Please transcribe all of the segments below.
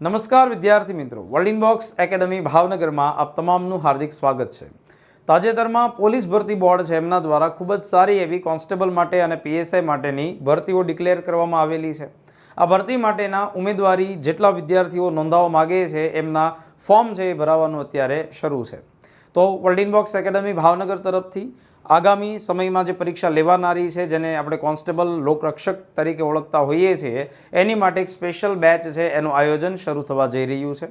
નમસ્કાર વિદ્યાર્થી મિત્રો. વર્લ્ડ ઇનબોક્સ એકેડમી ભાવનગરમાં આપ તમામનું હાર્દિક સ્વાગત છે. તાજેતરમાં પોલીસ ભરતી બોર્ડ છે એમના દ્વારા ખૂબ જ સારી એવી કોન્સ્ટેબલ માટે અને પીએસઆઈ માટેની ભરતીઓ ડિક્લેર કરવામાં આવેલી છે. આ ભરતી માટેના ઉમેદવારી જેટલા વિદ્યાર્થીઓ નોંધાવવા માગે છે એમના ફોર્મ છે એ ભરાવાનું અત્યારે શરૂ છે. તો વર્લ્ડ ઇનબોક્સ એકેડમી ભાવનગર તરફથી આગામી સમયમાં જે પરીક્ષા લેવાનારી છે, જેને આપણે કોન્સ્ટેબલ લોકરક્ષક તરીકે ઓળખતા હોઈએ છીએ, એની માટે એક સ્પેશિયલ બેચ છે, એનું આયોજન શરૂ થવા જઈ રહ્યું છે.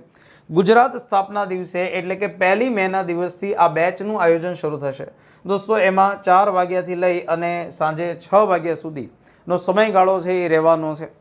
ગુજરાત સ્થાપના દિવસે એટલે કે પહેલી મેના દિવસથી આ બેચનું આયોજન શરૂ થશે. દોસ્તો, એમાં ચાર વાગ્યાથી લઈ અને સાંજે છ વાગ્યા સુધીનો સમયગાળો છે, એ રહેવાનો છે.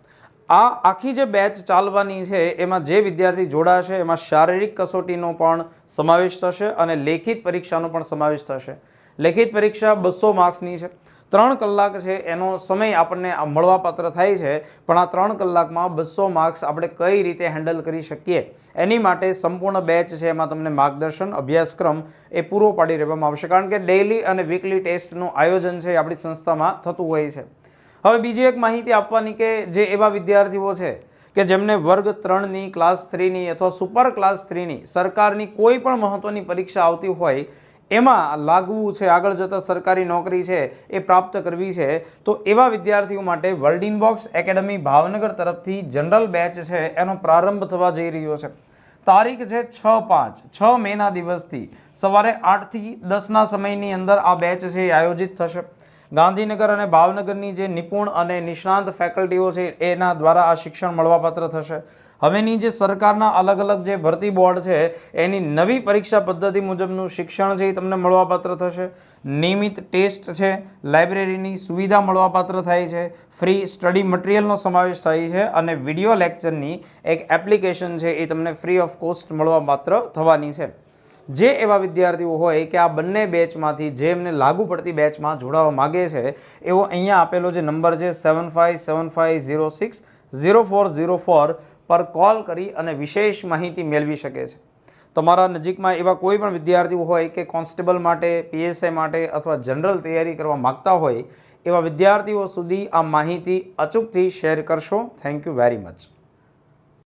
આ આખી જે બેચ ચાલવાની છે, એમાં જે વિદ્યાર્થી જોડાશે, એમાં શારીરિક કસોટીનો પણ સમાવેશ થશે અને લેખિત પરીક્ષાનો પણ સમાવેશ થશે. લેખિત પરીક્ષા બસો માર્ક્સની છે. ત્રણ કલાક છે, એનો સમય આપણને મળવાપાત્ર થાય છે, પણ આ ત્રણ કલાકમાં બસો માર્ક્સ આપણે કઈ રીતે હેન્ડલ કરી શકીએ? એની માટે સંપૂર્ણ બેચ છે, એમાં તમને માર્ગદર્શન, અભ્યાસક્રમ એ પૂરો પાડી રહેવામાં આવશે. કારણ કે ડેઇલી અને વીકલી ટેસ્ટનું આયોજન છે આપણી સંસ્થામાં થતું હોય છે. હવે બીજી એક માહિતી આપવાની કે જે એવા વિદ્યાર્થીઓ છે કે જેમને વર્ગ ત્રણની ક્લાસ થ્રીની અથવા સુપર ક્લાસ થ્રીની સરકારની કોઈ પણ મહત્ત્વની પરીક્ષા આવતી હોય એમાં લાગવું છે, આગળ જતાં સરકારી નોકરી છે, એ પ્રાપ્ત કરવી છે, તો એવા વિદ્યાર્થીઓ માટે વર્લ્ડ ઇનબોક્સ એકેડમી ભાવનગર તરફથી જનરલ બેચ છે, એનો પ્રારંભ થવા જઈ રહ્યો છે. તારીખ છે છ પાંચ, છ મેના દિવસથી સવારે આઠથી દસના સમયની અંદર આ બેચ છે એ આયોજિત થશે. ગાંધીનગર અને ભાવનગરની જે નિપુણ અને નિષ્ણાંત ફેકલ્ટીઓ છે, એના દ્વારા આ શિક્ષણ મળવાપાત્ર થશે. હવેની જે સરકારના અલગ અલગ જે ભરતી બોર્ડ છે, એની નવી પરીક્ષા પદ્ધતિ મુજબનું શિક્ષણ છે એ તમને મળવાપાત્ર થશે. નિયમિત ટેસ્ટ છે, લાઇબ્રેરીની સુવિધા મળવાપાત્ર થાય છે, ફ્રી સ્ટડી મટીરિયલનો સમાવેશ થાય છે અને વીડિયો લેક્ચરની એક એપ્લિકેશન છે એ તમને ફ્રી ઓફ કોસ્ટ મળવાપાત્ર થવાની છે. જે એવા વિદ્યાર્થીઓ હોય કે આ બંને બેચમાંથી જે એમને લાગુ પડતી બેચમાં જોડાવા માગે છે, એવો અહીંયા આપેલો જે નંબર છે seven five seven five zero six zero four zero four પર કોલ કરી અને વિશેષ માહિતી મેળવી શકે છે. તમારા નજીકમાં એવા કોઈ પણ વિદ્યાર્થીઓ હોય કે કોન્સ્ટેબલ માટે પીએસઆઈ માટે અથવા જનરલ તૈયારી કરવા માગતા હોય, એવા વિદ્યાર્થીઓ સુધી આ માહિતી અચૂકથી શેર કરશો. Thank you very much